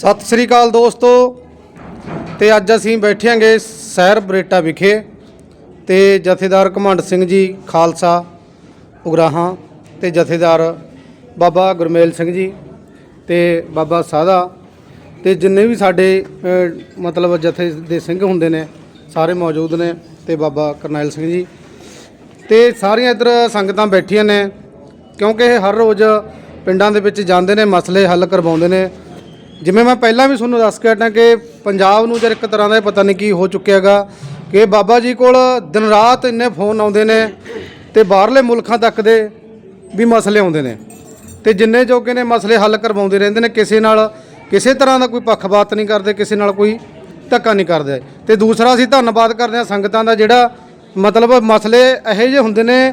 ਸਤਿ ਸ੍ਰੀ ਅਕਾਲ ਦੋਸਤੋ ਤੇ ਅੱਜ ਅਸੀਂ ਬੈਠਿਆਂਗੇ ਸਹਿਰ ਬਰੇਟਾ ਵਿਖੇ ਤੇ ਜਥੇਦਾਰ ਘਮੰਡ ਸਿੰਘ ਜੀ ਖਾਲਸਾ ਉਗਰਾਹਾਂ ਤੇ ਜਥੇਦਾਰ ਬਾਬਾ ਗੁਰਮੇਲ ਸਿੰਘ ਜੀ ਤੇ ਬਾਬਾ ਸਾਦਾ ਤੇ ਜਿੰਨੇ ਵੀ ਸਾਡੇ ਮਤਲਬ ਜਥੇ ਦੇ ਸਿੰਘ ਹੁੰਦੇ ਨੇ, ਸਾਰੇ ਮੌਜੂਦ ਨੇ ਤੇ ਬਾਬਾ ਕਰਨੈਲ ਸਿੰਘ ਜੀ। ਤੇ ਸਾਰੀਆਂ ਇੱਧਰ ਸੰਗਤਾਂ ਬੈਠੀਆਂ ਨੇ ਕਿਉਂਕਿ ਇਹ ਹਰ ਰੋਜ਼ ਪਿੰਡਾਂ ਦੇ ਵਿੱਚ ਜਾਂਦੇ ਨੇ, ਮਸਲੇ ਹੱਲ ਕਰਵਾਉਂਦੇ ਨੇ। ਜਿਵੇਂ ਮੈਂ ਪਹਿਲਾਂ ਵੀ ਤੁਹਾਨੂੰ ਦੱਸ ਕੇ ਹਟਾਂ ਕਿ ਪੰਜਾਬ ਨੂੰ ਜਰ ਇੱਕ ਤਰ੍ਹਾਂ ਦਾ ਪਤਾ ਨਹੀਂ ਕੀ ਹੋ ਚੁੱਕਿਆਗਾ ਕਿ ਬਾਬਾ ਜੀ ਕੋਲ ਦਿਨ ਰਾਤ ਇੰਨੇ ਫੋਨ ਆਉਂਦੇ ਨੇ ਤੇ ਬਾਹਰਲੇ ਮੁਲਕਾਂ ਤੱਕ ਦੇ ਵੀ ਮਸਲੇ ਆਉਂਦੇ ਨੇ ਤੇ ਜਿੰਨੇ ਜੋਗੇ ਨੇ ਮਸਲੇ ਹੱਲ ਕਰਵਾਉਂਦੇ ਰਹਿੰਦੇ ਨੇ, ਕਿਸੇ ਨਾਲ ਕਿਸੇ ਤਰ੍ਹਾਂ ਦਾ ਕੋਈ ਪੱਖਪਾਤ ਨਹੀਂ ਕਰਦੇ, ਕਿਸੇ ਨਾਲ ਕੋਈ ਧੱਕਾ ਨਹੀਂ ਕਰਦੇ। ਤੇ ਦੂਸਰਾ ਅਸੀਂ ਧੰਨਵਾਦ ਕਰਦੇ ਹਾਂ ਸੰਗਤਾਂ ਦਾ ਜਿਹੜਾ ਮਤਲਬ ਮਸਲੇ ਇਹੋ ਜਿਹੇ ਹੁੰਦੇ ਨੇ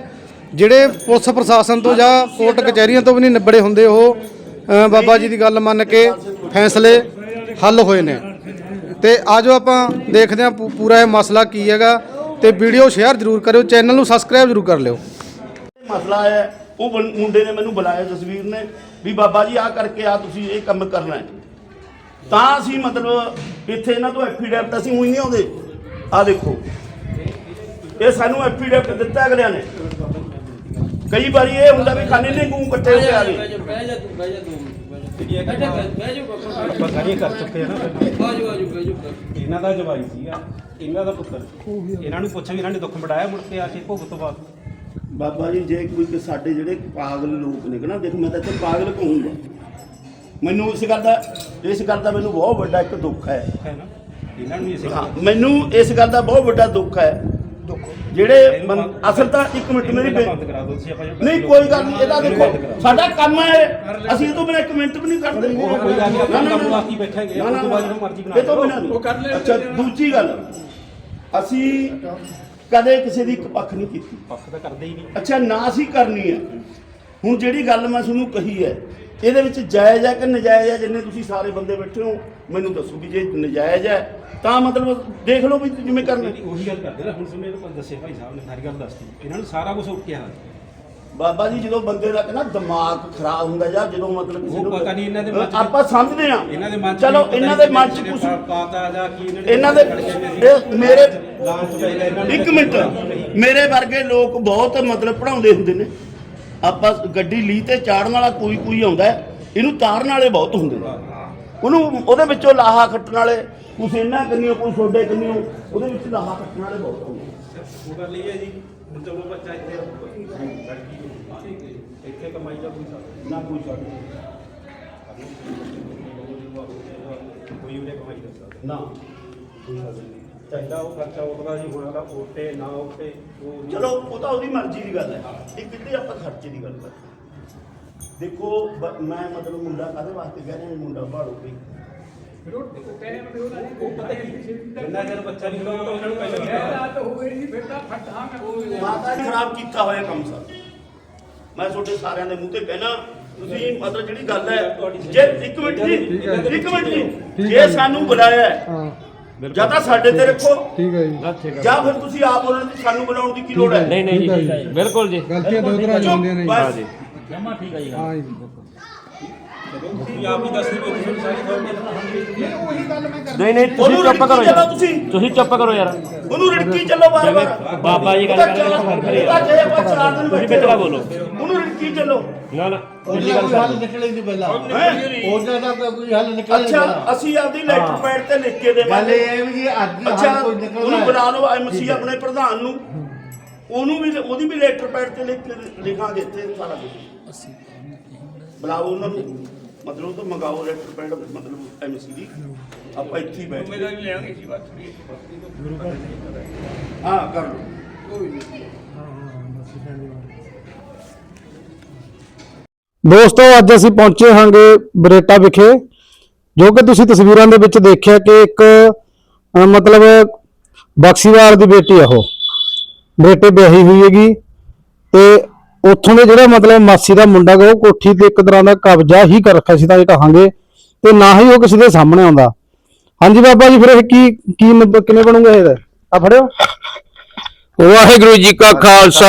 ਜਿਹੜੇ ਪੁਲਿਸ ਪ੍ਰਸ਼ਾਸਨ ਤੋਂ ਜਾਂ ਕੋਰਟ ਕਚਹਿਰੀਆਂ ਤੋਂ ਵੀ ਨਹੀਂ ਨਿਬੜੇ ਹੁੰਦੇ ਉਹ ਬਾਬਾ ਜੀ ਦੀ ਗੱਲ ਮੰਨ ਕੇ ਫੈਸਲੇ ਹੱਲ ਹੋਏ ਨੇ। ਤੇ ਆਜੋ ਆਪਾਂ ਦੇਖਦੇ ਹਾਂ ਪੂ- ਪੂਰਾ ਇਹ ਮਸਲਾ ਕੀ ਹੈਗਾ। ਤੇ ਵੀਡੀਓ ਸ਼ੇਅਰ ਜ਼ਰੂਰ ਕਰਿਓ, ਚੈਨਲ ਨੂੰ ਸਬਸਕ੍ਰਾਈਬ ਜ਼ਰੂਰ ਕਰ ਲਿਓ। ਮਸਲਾ ਹੈ, ਉਹ ਮੁੰਡੇ ਨੇ ਮੈਨੂੰ ਬੁਲਾਇਆ ਜਸਵੀਰ ਨੇ ਵੀ ਬਾਬਾ ਜੀ ਆ ਕਰਕੇ ਆ ਤੁਸੀਂ ਇਹ ਕੰਮ ਕਰਨਾ ਹੈ। ਤਾਂ ਅਸੀਂ ਮਤਲਬ ਇੱਥੇ ਇਹਨਾਂ ਤੋਂ ਐਫੀਡੈਵਿਟ ਅਸੀਂ ਉਹੀ ਨਹੀਂ ਆਉਂਦੇ। ਆ ਦੇਖੋ, ਇਹ ਸਾਨੂੰ ਐਫੀਡੈਵਿਟ ਦਿੱਤਾ ਅਗਲਿਆਂ ਨੇ। ਕਈ ਵਾਰੀ ਇਹ ਹੁੰਦਾ ਵੀ ਖਾਣੇ ਨੇ ਗੂੰ ਕੱਟੇ ਹੋ ਕੇ ਆ ਗਏ। ਬਹਿ ਜਾ ਤੂੰ ਬਹਿ ਜਾ ਤੂੰ ਬਹਿ ਜਾ। ਬਹਿ ਜਾ ਬਹਿ ਜਾ ਆਪਾਂ ਸਾਰੀਆਂ ਕਰ ਚੁੱਕੇ ਆ ਨਾ ਫਿਰ। ਆਜੋ ਆਜੋ ਬਹਿ ਜਾ ਇਹਨਾਂ ਦਾ ਜਵਾਈ ਸੀਗਾ ਇਹਨਾਂ ਦਾ ਪੁੱਤਰ। ਇਹਨਾਂ ਨੂੰ ਪੁੱਛਿਆ ਵੀ ਇਹਨਾਂ ਨੇ ਦੁੱਖ ਵਡਾਇਆ ਮੁੜ ਕੇ ਆ ਕੇ ਭੁੱਖ ਤੋਂ ਬਾਅਦ। ਬਾਬਾ ਜੀ ਜੇ ਕੋਈ ਕਿ ਸਾਡੇ ਜਿਹੜੇ ਪਾਗਲ ਲੋਕ ਨੇ ਕਿ ਨਾ ਦੇਖ ਮੈਂ ਤਾਂ ਇੱਥੇ ਪਾਗਲ ਕਹੂੰਗਾ ਮੈਨੂੰ ਇਸ ਗੱਲ ਦਾ ਇਸ ਗੱਲ ਦਾ ਮੈਨੂੰ ਬਹੁਤ ਵੱਡਾ ਇੱਕ ਦੁੱਖ ਹੈ। ਹੈ ਨਾ? ਇਹਨਾਂ ਨੂੰ ਵੀ ਇਸੇ ਹਾਂ ਮੈਨੂੰ ਇਸ ਗੱਲ ਦਾ ਬਹੁਤ ਵੱਡਾ ਦੁੱਖ ਹੈ। ਜਿਹੜੇ ਬੰ- ਅਸਲ ਤਾਂ ਇੱਕ ਮਿੰਟ ਮੇਰੀ ਬੇ- ਬੰਦ ਕਰਾ ਦਿਓ ਤੁਸੀਂ ਆਪਾਂ ਨਹੀਂ ਕੋਈ ਗੱਲ ਨਹੀਂ ਇਹਦਾ ਦੇਖੋ। ਸਾਡਾ ਕੰਮ ਹੈ ਅਸੀਂ ਇਹ ਤੋਂ ਬਿਨਾਂ ਇੱਕ ਮਿੰਟ ਵੀ ਨਹੀਂ ਕਰਦੇ ਉਹ ਕੋਈ ਗੱਲ ਨਹੀਂ, ਆਪਾਂ ਨਾ, ਨਾ, ਕੰਮ ਨਾ। ਬਾਕੀ ਬੈਠਾਂਗੇ, ਉਸ ਤੋਂ ਬਾਅਦ ਨਾ। ਜਦੋਂ ਮਰਜ਼ੀ ਬਣਾ ਇਹ ਤੋਂ ਲਓ। ਬਿਨਾਂ ਨਹੀਂ। ਉਹ ਕਰ ਲਿਆ ਅੱਛਾ ਦੂਜੀ ਗੱਲ ਅਸੀਂ ਕਦੇ ਕਿਸੇ ਦੀ ਇੱਕ ਪੱਖ ਨਹੀਂ ਕੀਤੀ ਪੱਖ ਤਾਂ ਕਰਦੇ ਹੀ ਨਹੀਂ ਅੱਛਾ ਨਾ ਅਸੀਂ ਕਰਨੀ ਹੈ ਹੁਣ ਜਿਹੜੀ ਗੱਲ ਮੈਂ ਤੁਹਾਨੂੰ ਕਹੀ ਹੈ ਇਹਦੇ ਵਿੱਚ ਜਾਇਜ਼ ਹੈ ਕਿ ਨਜਾਇਜ਼ ਹੈ ਜਿੰਨੇ ਤੁਸੀਂ ਸਾਰੇ ਬੰਦੇ ਬੈਠੇ ਹੋ ਮੈਨੂੰ ਦੱਸੋ ਵੀ ਜੇ ਨਜਾਇਜ਼ ਹੈ ਤਾਂ ਮਤਲਬ ਦੇਖ ਲਓ ਵੀ ਜਿਵੇਂ ਕਰਨਾ। ਨਹੀਂ, ਉਹੀ ਗੱਲ ਕਰਦੇ ਨਾ। ਹੁਣ ਸੁਣੇ ਨੂੰ ਦੱਸਿਆ ਭਾਈ ਸਾਹਿਬ ਨੇ ਸਾਰੀ ਗੱਲ ਦੱਸਤੀ। ਇਹਨਾਂ ਨੂੰ ਸਾਰਾ ਕੁਝ ਓਕੇ ਆ ਬਾਬਾ ਜੀ ਜਦੋਂ ਬੰਦੇ ਦਾ ਕਹਿੰਦਾ ਦਿਮਾਗ ਖਰਾਬ ਹੁੰਦਾ ਜਾਂ ਜਦੋਂ ਮਤਲਬ ਕਿਸੇ ਨੂੰ ਪਤਾ ਨਹੀਂ ਇਹਨਾਂ ਦੇ ਮਨ ਆਪਾਂ ਸਮਝਦੇ ਆ ਇਹਨਾਂ ਦੇ ਮਨ 'ਚ ਚਲੋ ਇਹਨਾਂ ਦੇ ਮਨ 'ਚ ਕੁਝ ਪਾਤਾ ਜਾਂ ਕੀ ਇਹਨਾਂ ਦੇ ਮੇਰੇ ਗਿਆ ਇੱਕ ਮਿੰਟ। ਮੇਰੇ ਵਰਗੇ ਲੋਕ ਬਹੁਤ ਮਤਲਬ ਪੜਾਉਂਦੇ ਹੁੰਦੇ ਨੇ। ਆਪਾਂ ਗੱਡੀ ਲੀ ਤੇ ਚਾੜਨ ਵਾਲਾ ਕੋਈ ਕੋਈ ਆਉਂਦਾ ਇਹਨੂੰ ਤਾਰਨ ਵਾਲੇ ਬਹੁਤ ਹੁੰਦੇ ਨੇ। ਉਹਨੂੰ ਉਹਦੇ ਵਿੱਚੋਂ ਲਾਹਾ ਖੱਟਣ ਵਾਲੇ ਕੁਛ ਇਹਨਾਂ ਕੰਨਿਓ ਕੋਈ ਛੋਡੇ ਕੰਨਿਓ ਉਹਦੇ ਵਿੱਚ ਲਾਹਾ ਖੱਟਣ ਵਾਲੇ ਬਹੁਤ ਨੇ। ਉਹ ਇਹ ਹੈ ਜੀ। ਹੁਣ ਚਲੋ ਬੱਚਾ ਇੱਥੇ ਇੱਥੇ ਕਮਾਈ ਦਾ ਕੋਈ ਸਾਧਨ ਨਾ ਕੋਈ ਛੱਡ ਕੋਈ ਉਹਨੇ ਕਮਾਈ ਦਾ ਸਾਧਨ ਨਾ। ਕੋਈ ਸਾਧਨ ਚਾਹੀਦਾ ਉਹ ਖਰਚਾ ਉੱਠਦਾ ਜੀ ਹੁਣ ਉਹਦਾ ਉੱਤੇ ਨਾ ਉੱਤੇ ਚਲੋ ਉਹ ਤਾਂ ਉਹਦੀ ਮਰਜ਼ੀ ਦੀ ਗੱਲ ਹੈ। ਇਹ ਕਿਤੇ ਆਪਾਂ ਖਰਚੇ ਦੀ ਗੱਲ ਕਰਦੇ ਦੇਖੋ ਬ- ਮੈਂ ਮਤਲਬ ਮੁੰਡਾ ਕਾਹਦੇ ਵਾਸਤੇ ਕਹਿ ਰਿਹਾ ਮੁੰਡਾ ਭਾਲੋ ਵੀ ਉਹ ਪਤਾ ਕੀ ਜਿੰਨਾ ਚਿਰ ਬੱਚਾ ਨਹੀਂ ਹੁੰਦਾ ਉਹਨਾਂ ਨੂੰ ਪਹਿਲਾਂ ਹੀ ਪਤਾ ਮਾਤਾ ਨੇ ਖਰਾਬ ਕੀਤਾ ਹੋਇਆ ਕੰਮ ਸਰ। ਮੈਂ ਤੁਹਾਡੇ ਸਾਰਿਆਂ ਦੇ ਮੂੰਹ ਤੇ ਕਹਿਣਾ ਤੁਸੀਂ ਮਤਲਬ ਜਿਹੜੀ ਗੱਲ ਹੈ ਜੇ ਇੱਕ ਮਿੰਟ ਜੀ ਇੱਕ ਮਿੰਟ ਜੀ ਜੇ ਸਾਨੂੰ ਬੁਲਾਇਆ ਹੈ, ਹਾਂ। ਜਾਂ ਤਾਂ ਸਾਡੇ ਤੇ ਰੱਖੋ ਠੀਕ ਹੈ ਜੀ। ਜਾਂ ਫਿਰ ਤੁਸੀਂ ਆਪ ਉਹਨਾਂ ਦੀ ਸਾਨੂੰ ਬੁਲਾਉਣ ਦੀ ਕੀ ਲੋੜ ਹੈ? ਨਹੀਂ ਨਹੀਂ ਜੀ ਬਿਲਕੁਲ ਜੀ। ਗਲਤੀਆਂ ਦੋ ਤਰ੍ਹਾਂ ਦੀਆਂ ਹੁੰਦੀਆਂ ਨੇ ਜੀ। ਬਸ। ਜਮਾ ਠੀਕ ਹੈ ਜੀ। ਹਾਂ ਜੀ। ਤੁਸੀਂ ਆਪ ਹੀ ਦੱਸ ਦਿਓ ਤੁਸੀਂ ਸਾਰੀ ਖਬਰ ਨਹੀਂ ਨਹੀਂ ਤੁਸੀਂ ਉਹਨੂੰ ਚੁੱਪ ਕਰੋ ਯਾਰ। ਤੁਸੀਂ। ਤੁਸੀਂ ਚੁੱਪ ਕਰੋ ਯਾਰ। ਉਹਨੂੰ ਰਿੜਕੀ ਚੱਲੋ ਬਾਰ ਬਾਰ ਬਾਬਾ ਜੀ ਗੱਲ ਕਰਦੇ ਨੇ ਫ਼ਰਕ ਨਹੀਂ ਤੁਸੀਂ ਵਿਚਲਾ ਬੋਲੋ। ਉਹਨੂੰ ਰਿੜਕੀ ਚੱਲੋ। ਨਾ ਨਾ ਉਹਦਾ ਕੋਈ ਹੱਲ ਨਿਕਲੇ ਨਹੀਂ ਪਹਿਲਾਂ। ਹੈਂ? ਉਹਦਾ ਤਾਂ ਕੋਈ ਹੱਲ ਨਿਕਲੇ ਨਹੀਂ ਅੱਛਾ ਅਸੀਂ ਆਪਦੀ ਲੈਟਰ ਪੈਡ ਤੇ ਲਿਖ ਕੇ ਗੱਲ ਦੇਵਾਂਗੇ। ਇਹ ਹੈ ਵੀ ਜੀ ਅੱਜ ਅੱਛਾ ਹੱਲ ਕੋਈ ਨਿਕਲਦਾ ਉਹਨੂੰ। ਬੁਲਾ ਲਓ ਐਮਸੀ ਆਪਣੇ ਪ੍ਰਧਾਨ ਨੂੰ। ਉਹਨੂੰ ਵੀ ਉਹਦੀ ਵੀ ਲੈਟਰ ਪੈਡ ਤੇ ਲਿਖ ਕੇ ਲਿਖਾਂਗੇ ਇੱਥੇ ਸਾਰਾ ਕੁਝ ਬੁਲਾਓ ਉਹਨਾਂ ਨੂੰ। ਮਤਲਬ ਉਹ ਤੋਂ ਮੰਗਾਓ ਲੈਟਰ ਪੈਡ ਮਤਲਬ ਐਮਸੀ ਦੀ। ਆਪਾਂ ਇੱਥੇ ਹੀ ਬੈਠ ਮੇਰਾ ਨਹੀਂ ਲੈਣਗੇ ਜੀ ਬਾਤ ਹਾਂ ਕਰ ਲਓ। ਦੋਸਤੋ ਅੱਜ ਅਸੀਂ ਪਹੁੰਚੇ ਹਾਂਗੇ ਬਰੇਟਾ ਵਿਖੇ ਜੋ ਕਿ ਤੁਸੀਂ ਤਸਵੀਰਾਂ ਦੇ ਵਿੱਚ ਦੇਖਿਆ ਕਿ ਇੱਕ ਮਤਲਬ ਬਖਸ਼ੀਵਾਲ ਦੀ ਬੇਟੀ ਆ ਉਹ। ਬੇਟੇ ਵਿਆਹੀ ਹੋਈ ਹੈਗੀ ਤੇ ਉੱਥੋਂ ਦੇ ਜਿਹੜਾ ਮਤਲਬ ਮਾਸੀ ਦਾ ਮੁੰਡਾ ਗਾ ਉਹ ਕੋਠੀ ਤੇ ਇੱਕ ਤਰ੍ਹਾਂ ਦਾ ਕਬਜ਼ਾ ਹੀ ਕਰ ਰੱਖਿਆ ਸੀ ਤਾਂ ਇਹ ਕਹਾਂਗੇ ਤੇ ਨਾ ਹੀ ਉਹ ਕਿਸੇ ਦੇ ਸਾਹਮਣੇ ਆਉਂਦਾ। ਹਾਂਜੀ ਬਾਬਾ ਜੀ ਫਿਰ ਇਹ ਕੀ ਕੀ ਨ- ਕਿਵੇਂ ਬਣੂਗਾ ਇਹ ਆ ਫੜਿਓ। ਵਾਹਿਗੁਰੂ ਜੀ ਕਾ ਖਾਲਸਾ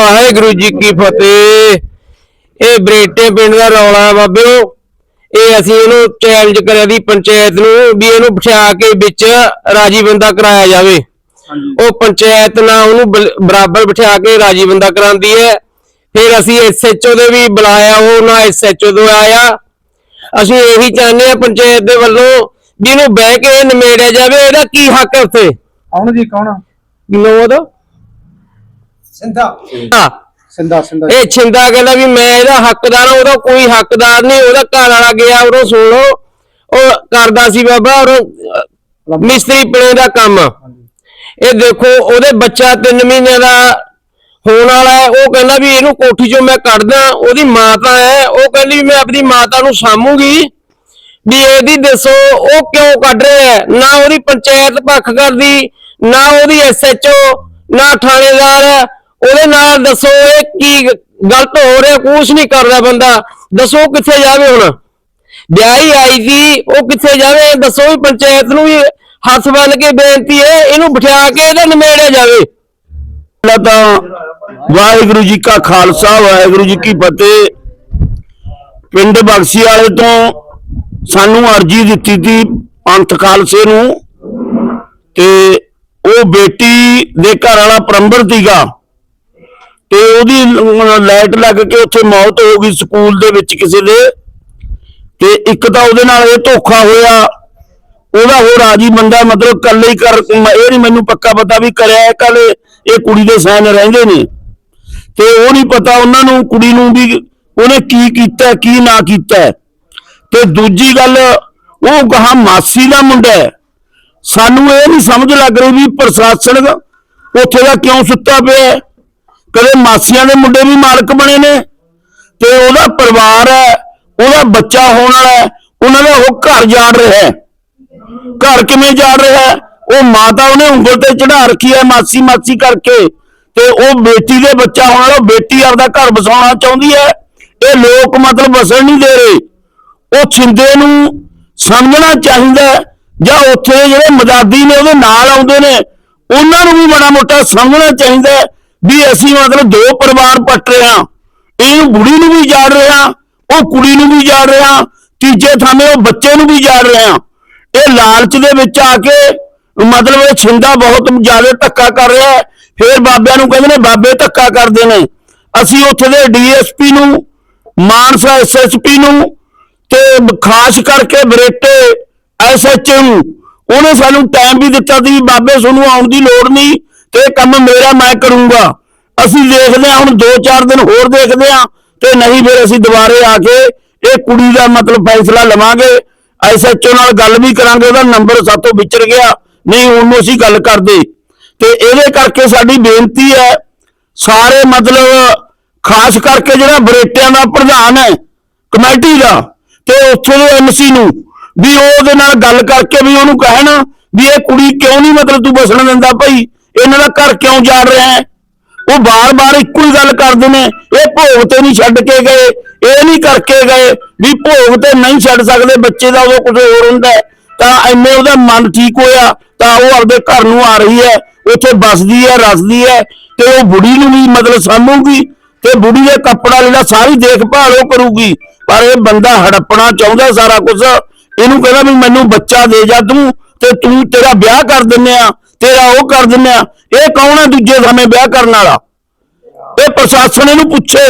ਵਾਹਿਗੁਰੂ ਜੀ ਕੀ ਫਤਿਹ। ਇਹ ਬਰੇਟੇ ਪਿੰਡ ਦਾ ਰੌਲਾ ਹੈ ਬਾਬਿਓ। ਇਹ ਅਸੀਂ ਇਹਨੂੰ ਚੈਲੰਜ ਕਰਿਆ ਦੀ ਪੰਚਾਇਤ ਨੂੰ ਵੀ ਇਹਨੂੰ ਬਿਠਾ ਕੇ ਵਿੱਚ ਰਾਜੀ ਬੰਦਾ ਕਰਾਇਆ ਜਾਵੇ। ਉਹ ਪੰਚਾਇਤ ਨਾਲ ਉਹਨੂੰ ਬਰਾਬਰ ਬਿਠਾ ਕੇ ਰਾਜੀ ਬੰਦਾ ਕਰਾਉਂਦੀ ਹੈ। ਫਿਰ ਅਸੀਂ ਐਸਐਚਓ ਦੇ ਵੀ ਬੁਲਾਇਆ ਉਹ ਨਾ ਐਸਐਚਓ ਤੋਂ ਆਇਆ। ਅਸੀਂ ਇਹੀ ਚਾਹੁੰਦੇ ਆ ਪੰਚਾਇਤ ਦੇ ਵੱਲੋਂ ਵੀ ਇਹਨੂੰ ਬਹਿ ਕੇ ਨਿਮੇੜਿਆ ਜਾਵੇ ਇਹਦਾ ਕੀ ਹੱਕ ਹੈ ਉੱਥੇ? ਕੌਣ ਜੀ ਕੌਣ? ਵਿਨੋਦ ਸਿੰਧਾ। ਹਾਂ ਸਿੰਧਾ ਸਿੰਧਾ ਇਹ ਛਿੰਦਾ ਕਹਿੰਦਾ ਵੀ ਮੈਂ ਇਹਦਾ ਹੱਕਦਾਰ ਹਾਂ ਉਹਦਾ ਕੋਈ ਹੱਕਦਾਰ ਨਹੀਂ ਉਹਦਾ ਘਰ ਵਾਲਾ ਗਿਆ ਉਹਨੂੰ ਸੁਣ ਉਹ ਕਰਦਾ ਸੀ ਬਾਬਾ ਉਹ ਮਿਸਤਰੀ ਪਲੇ ਦਾ ਕੰਮ। ਇਹ ਦੇਖੋ ਉਹਦੇ ਬੱਚਾ 3 ਮਹੀਨਿਆਂ ਦਾ ਹੋਣ ਵਾਲਾ ਹੈ, ਉਹ ਕਹਿੰਦਾ ਵੀ ਇਹਨੂੰ ਕੋਠੀ ਚੋਂ ਮੈਂ ਕੱਢਦਾ, ਉਹਦੀ ਮਾਤਾ ਹੈ, ਉਹ ਕਹਿੰਦੀ ਵੀ ਮੈਂ ਆਪਣੀ ਮਾਤਾ ਨੂੰ ਸਾਂਭੂਗੀ। ਵੀ ਇਹਦੀ ਦੱਸੋ, ਉਹ ਕਿਉਂ ਕੱਢ ਰਿਹਾ ਹੈ? ਨਾ ਉਹਦੀ ਪੰਚਾਇਤ ਪੱਖ ਕਰਦੀ, ਨਾ ਉਹਦੀ ਐਸਐਚਓ ਨਾ ਥਾਣੇਦਾਰ ਉਹਦੇ ਨਾਲ ਦੱਸੋ, ਇਹ ਕੀ ਗਲਤ ਹੋ ਰਿਹਾ ਕੁਝ ਨਹੀਂ ਕਰਦਾ ਬੰਦਾ। ਦੱਸੋ ਕਿੱਥੇ ਜਾਵੇ ਹੁਣ? ਵਿਆਹੀ ਆਈ ਸੀ, ਉਹ ਕਿੱਥੇ ਜਾਵੇ? ਦੱਸੋ ਵੀ ਪੰਚਾਇਤ ਨੂੰ ਵੀ ਹੱਥ ਬੰਨ ਕੇ ਬੇਨਤੀ ਹੈ, ਇਹਨੂੰ ਬਿਠਾ ਕੇ ਇਹਦਾ ਨਿਮੇੜਿਆ ਜਾਵੇ। ਪਹਿਲਾਂ ਤਾਂ ਵਾਹਿਗੁਰੂ ਜੀ ਕਾ ਖਾਲਸਾ, ਵਾਹਿਗੁਰੂ ਜੀ ਕੀ ਫਤਿਹ। ਪਿੰਡ ਬਖਸ਼ੀ ਵਾਲੇ ਤੋਂ ਸਾਨੂੰ ਅਰਜੀ ਦਿੱਤੀ ਸੀ ਪੰਥ ਖਾਲਸੇ ਨੂੰ ਤੇ ਉਹ ਬੇਟੀ ਦੇ ਘਰ ਵਾਲਾ ਪ੍ਰੰਬਰ ਸੀਗਾ ਤੇ ਉਹਦੀ ਲਾਈਟ ਲੱਗ ਕੇ ਉੱਥੇ ਮੌਤ ਹੋ ਗਈ ਸਕੂਲ ਦੇ ਵਿੱਚ ਕਿਸੇ ਦੇ। ਤੇ ਇੱਕ ਤਾਂ ਉਹਦੇ ਨਾਲ ਇਹ ਧੋਖਾ ਹੋਇਆ। ਉਹਦਾ ਹੋਰ ਰਾਜੀ ਬੰਦਾ ਮਤਲਬ ਕੱਲੇ ਹੀ ਕਰ ਇਹ ਨਹੀਂ ਮੈਨੂੰ ਪੱਕਾ ਪਤਾ ਵੀ ਕਰਿਆ ਕੱਲ ਇਹ ਕੁੜੀ ਦੇ ਸਾਈਨ ਰਹਿੰਦੇ ਨੇ। ਤੇ ਉਹ ਨਹੀਂ ਪਤਾ ਉਹਨਾਂ ਨੂੰ, ਕੁੜੀ ਨੂੰ ਵੀ ਉਹਨੇ ਕੀ ਕੀਤਾ, ਕੀ ਨਾ ਕੀਤਾ। ਤੇ ਦੂਜੀ ਗੱਲ, ਉਹ ਕਹਾ ਮਾਸੀ ਦਾ ਮੁੰਡਾ ਹੈ। ਸਾਨੂੰ ਇਹ ਨਹੀਂ ਸਮਝ ਲੱਗ ਰਹੀ ਵੀ ਪ੍ਰਸ਼ਾਸਨ ਉੱਥੇ ਦਾ ਕਿਉਂ ਸੁੱਤਾ ਪਿਆ ਕਦੇ ਮਾਸੀਆਂ ਦੇ ਮੁੰਡੇ ਵੀ ਮਾਲਕ ਬਣੇ ਨੇ। ਤੇ ਉਹਦਾ ਪਰਿਵਾਰ ਹੈ, ਉਹਦਾ ਬੱਚਾ ਹੋਣ ਵਾਲਾ ਉਹਨਾਂ ਦਾ ਉਹ ਘਰ ਜਾੜ ਰਿਹਾ ਹੈ। ਘਰ ਕਿਵੇਂ ਜਾ ਰਿਹਾ ਹੈ? ਉਹ ਮਾਤਾ ਉਹਨੇ ਉਂਗਲ ਤੇ ਚੜਾ ਰੱਖੀ ਹੈ ਮਾਸੀ ਮਾਸੀ ਕਰਕੇ ਤੇ ਉਹ ਬੇਟੀ ਦੇ ਬੱਚਾ ਹੋਣ ਵਾਲਾ ਬੇਟੀ ਆਪਦਾ ਘਰ ਵਸਾਉਣਾ ਚਾਹੁੰਦੀ ਹੈ। ਇਹ ਲੋਕ ਮਤਲਬ ਵਸਣ ਨਹੀਂ ਦੇ ਰਹੇ। ਉਹ ਛਿੰਦੇ ਨੂੰ ਸਮਝਣਾ ਚਾਹੀਦਾ ਜਾਂ ਉੱਥੇ ਜਿਹੜੇ ਮਦਾਦੀ ਨੇ ਉਹਦੇ ਨਾਲ ਆਉਂਦੇ ਨੇ, ਉਹਨਾਂ ਨੂੰ ਵੀ ਬੜਾ ਮੋਟਾ ਸਮਝਣਾ ਚਾਹੀਦਾ ਵੀ ਅਸੀਂ ਮਤਲਬ ਦੋ ਪਰਿਵਾਰ ਪੱਟ ਰਹੇ ਹਾਂ। ਇਹ ਬੁੜੀ ਨੂੰ ਵੀ ਜਾੜ ਰਿਹਾ ਉਹ ਕੁੜੀ ਨੂੰ ਵੀ ਜਾੜ ਰਿਹਾ ਤੀਜੇ ਥਾਵੇਂ ਉਹ ਬੱਚੇ ਨੂੰ ਵੀ ਜਾੜ ਰਿਹਾ ਇਹ ਲਾਲਚ ਦੇ ਵਿੱਚ ਆ ਕੇ ਮਤਲਬ ਇਹ ਛਿੰਦਾ ਬਹੁਤ ਜ਼ਿਆਦਾ ਧੱਕਾ ਕਰ ਰਿਹਾ ਹੈ। ਫਿਰ ਬਾਬਿਆਂ ਨੂੰ ਕਹਿੰਦੇ ਨੇ, ਬਾਬੇ, ਧੱਕਾ ਕਰਦੇ ਨੇ। ਅਸੀਂ ਉੱਥੇ ਦੇ ਡੀਐਸਪੀ ਨੂੰ, ਮਾਨਸਾ ਐਸਐਸਪੀ ਨੂੰ ਤੇ ਖਾਸ ਕਰਕੇ ਬਰੇਟੇ ਐਸਐਚਓ ਨੂੰ, ਉਹਨੇ ਸਾਨੂੰ ਟਾਈਮ ਵੀ ਦਿੱਤਾ ਸੀ ਬਾਬੇ, ਤੁਹਾਨੂੰ ਆਉਣ ਦੀ ਲੋੜ ਨਹੀਂ ਤੇ ਇਹ ਕੰਮ ਮੇਰਾ, ਮੈਂ ਕਰੂੰਗਾ। ਅਸੀਂ ਦੇਖਦੇ ਹਾਂ, ਹੁਣ 2-4 ਦਿਨ ਹੋਰ ਦੇਖਦੇ ਹਾਂ ਤੇ ਨਹੀਂ ਫਿਰ ਅਸੀਂ ਦੁਬਾਰੇ ਆ ਕੇ ਇਹ ਕੁੜੀ ਦਾ ਮਤਲਬ ਫੈਸਲਾ ਲਵਾਂਗੇ। ਐਸਐਚਓ ਨਾਲ ਗੱਲ ਵੀ ਕਰਾਂਗੇ, ਉਹਦਾ ਨੰਬਰ ਸਾਤੋਂ ਵਿਚਰ ਗਿਆ। ਨਹੀਂ, ਉਹਨੂੰ ਅਸੀਂ ਗੱਲ ਕਰਦੇ। ਤੇ ਇਹਦੇ ਕਰਕੇ ਸਾਡੀ ਬੇਨਤੀ ਹੈ, ਸਾਰੇ ਮਤਲਬ ਖਾਸ ਕਰਕੇ ਜਿਹੜਾ ਬਰੇਟਿਆਂ ਦਾ ਪ੍ਰਧਾਨ ਹੈ, ਕਮੇਟੀ ਦਾ, ਤੇ ਉੱਥੋਂ ਦੇ ਐਮਸੀ ਨੂੰ, ਵੀ ਉਹਦੇ ਨਾਲ ਗੱਲ ਕਰਕੇ ਵੀ ਉਹਨੂੰ ਕਹਿਣ ਵੀ ਇਹ ਕੁੜੀ ਕਿਉਂ ਨਹੀਂ ਮਤਲਬ ਤੂੰ ਬਸਣ ਦਿੰਦਾ ਭਾਈ? ਇਹਨਾਂ ਦਾ ਘਰ ਕਿਉਂ ਜਾੜ ਰਿਹਾ ਹੈ? ਉਹ ਬਾਰ-ਬਾਰ ਇੱਕੋ ਹੀ ਗੱਲ ਕਰਦੇ ਨੇ, ਇਹ ਭੋਗ ਤੇ ਨਹੀਂ ਛੱਡ ਕੇ ਗਏ, ਇਹ ਨਹੀਂ ਕਰਕੇ ਗਏ ਵੀ ਭੋਗ ਤੇ ਨਹੀਂ ਛੱਡ ਸਕਦੇ, ਬੱਚੇ ਦਾ ਉਹ ਕੁਝ ਹੋਰ ਹੁੰਦਾ ਤਾਂ ਐਨੇ ਉਹਦਾ ਮਨ ਠੀਕ ਹੋਇਆ ਤਾਂ ਉਹ ਆਪਦੇ ਘਰ ਨੂੰ ਆ ਰਹੀ ਹੈ, ਉੱਥੇ ਬਸਦੀ ਹੈ, ਰਸਦੀ ਹੈ ਤੇ ਉਹ ਬੁੜੀ ਨੂੰ ਵੀ ਮਤਲਬ ਸਾਂਭੂਗੀ ਤੇ ਬੁੜੀ ਦੇ ਕੱਪੜਾ ਜਿਹੜਾ ਸਾਰੀ ਦੇਖਭਾਲ ਉਹ ਕਰੂਗੀ। ਪਰ ਇਹ ਬੰਦਾ ਹੜੱਪਣਾ ਚਾਹੁੰਦਾ ਸਾਰਾ ਕੁਝ ਇਹਨੂੰ ਕਹਿੰਦਾ ਵੀ ਮੈਨੂੰ ਬੱਚਾ ਦੇ ਜਾ ਤੂੰ ਤੇ ਤੂੰ ਤੇਰਾ ਵਿਆਹ ਕਰ ਦਿੰਨੇ ਆ, ਤੇਰਾ ਉਹ ਕਰ ਦਿੰਨੇ ਆ। ਇਹ ਕੌਣ ਹੈ ਦੂਜੇ ਸਮੇਂ ਵਿਆਹ ਕਰਨ ਵਾਲਾ? ਇਹ ਪ੍ਰਸ਼ਾਸਨ ਇਹਨੂੰ ਪੁੱਛੇ।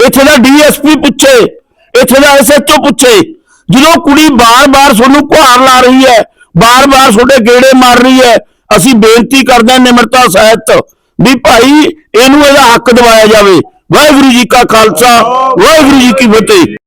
ਇੱਥੇ ਦਾ ਡੀਐਸਪੀ ਪੁੱਛੇ। ਇੱਥੇ ਦਾ ਐਸਐਚਓ ਪੁੱਛੇ। ਜਦੋਂ ਕੁੜੀ ਬਾਰ-ਬਾਰ ਤੁਹਾਨੂੰ ਘੁਹਾਰ ਲਾ ਰਹੀ ਹੈ ਬਾਰ-ਬਾਰ ਤੁਹਾਡੇ ਗੇੜੇ ਮਾਰ ਰਹੀ ਹੈ। ਅਸੀਂ ਬੇਨਤੀ ਕਰਦੇ ਹਾਂ ਨਿਮਰਤਾ ਸਹਿਤ ਵੀ ਭਾਈ, ਇਹਨੂੰ ਇਹਦਾ ਹੱਕ ਦਿਵਾਇਆ ਜਾਵੇ। ਵਾਹਿਗੁਰੂ ਜੀ ਕਾ ਖਾਲਸਾ, ਵਾਹਿਗੁਰੂ ਜੀ ਕੀ ਫਤਿਹ।